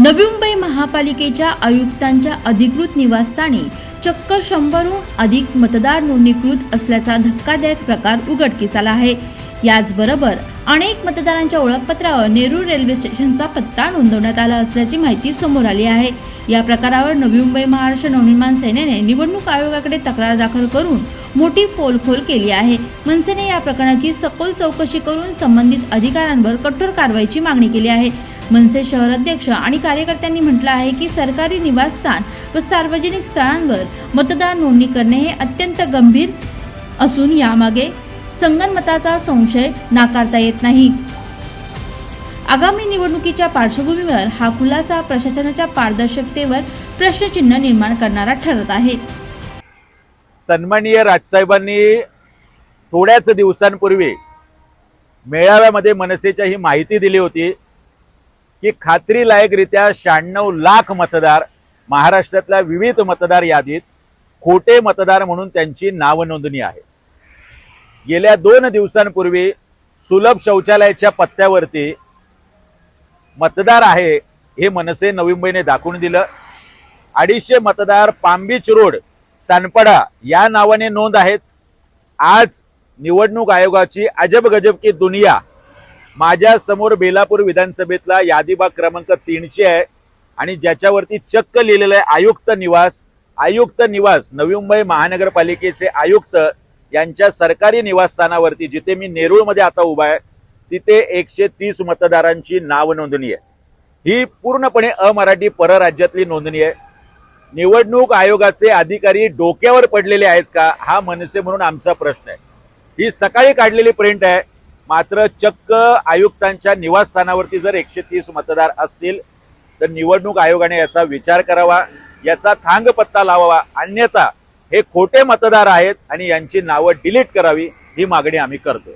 नवी मुंबई महापालिकेच्या आयुक्तांच्या अधिकृत निवासस्थानी चक्क शंभरहून अधिक मतदार नोंदणीकृत असल्याचा धक्कादायक प्रकार उघडकीस आला आहे. याचबरोबर अनेक मतदारांच्या ओळखपत्रावर नेरूळ रेल्वे स्टेशनचा पत्ता नोंदवण्यात आला असल्याची माहिती समोर आली आहे. या प्रकारावर नवी मुंबई महाराष्ट्र नवनिर्माण सेनेने निवडणूक आयोगाकडे तक्रार दाखल करून मोठी फोलखोल केली आहे. मनसेने या प्रकरणाची सखोल चौकशी करून संबंधित अधिकाऱ्यांवर कठोर कारवाईची मागणी केली आहे. मनसे शहराध्यक्ष आणि कार्यकर्त्यांनी म्हटलं आहे की सरकारी निवासस्थान व सार्वजनिक स्थळांवर मतदार नोंदणी करणे हे अत्यंत गंभीर असून यामागे संगणमताचा संशय नाकारता येत नाही. आगामी निवडणुकीच्या पार्श्वभूमीवर हा खुलासा प्रशासनाच्या पारदर्शकतेवर प्रश्नचिन्ह निर्माण करणारा ठरत आहे. सन्माननीय राजसाहेबांनी थोड्याच दिवसांपूर्वी मेळाव्यामध्ये मनसेच्या ही माहिती दिली होती. की खात्रीलायकरित्या शहाण्णव लाख मतदार महाराष्ट्रातल्या विविध मतदार यादीत खोटे मतदार म्हणून त्यांची नावनोंदणी आहे. गेल्या दोन दिवसांपूर्वी सुलभ शौचालयाच्या पत्त्यावरती मतदार आहे हे मनसे नवी मुंबईने दाखवून दिलं. अडीचशे मतदार पांबीच रोड सानपडा या नावाने नोंद आहेत. आज निवडणूक आयोगाची अजब गजब की दुनिया माझ्यासमोर बेलापूर विधानसभेतला यादीबाग क्रमांक तीनशे आहे आणि ज्याच्यावरती चक्क लिहिलेलं आहे आयुक्त निवास. आयुक्त निवास नवी मुंबई महानगरपालिकेचे आयुक्त यांच्या सरकारी निवासस्थानावरती जिथे मी नेरूळमध्ये आता उभा आहे तिथे एकशे तीस मतदारांची नाव नोंदणी आहे. ही पूर्णपणे अमराठी परराज्यातली नोंदणी आहे. निवडणूक आयोगाचे अधिकारी डोक्यावर पडलेले आहेत का हा मनसे म्हणून आमचा प्रश्न आहे. ही सकाळी काढलेली प्रिंट आहे. मात्र चक्क आयुक्तांच्या निवासस्थानावरती जर एकशे तीस मतदार असतील तर निवडणूक आयोगाने याचा विचार करावा याचा थांग पत्ता लावावा. अन्यथा हे खोटे मतदार आहेत आणि यांची नावं डिलीट करावी ही मागणी आम्ही करतोय.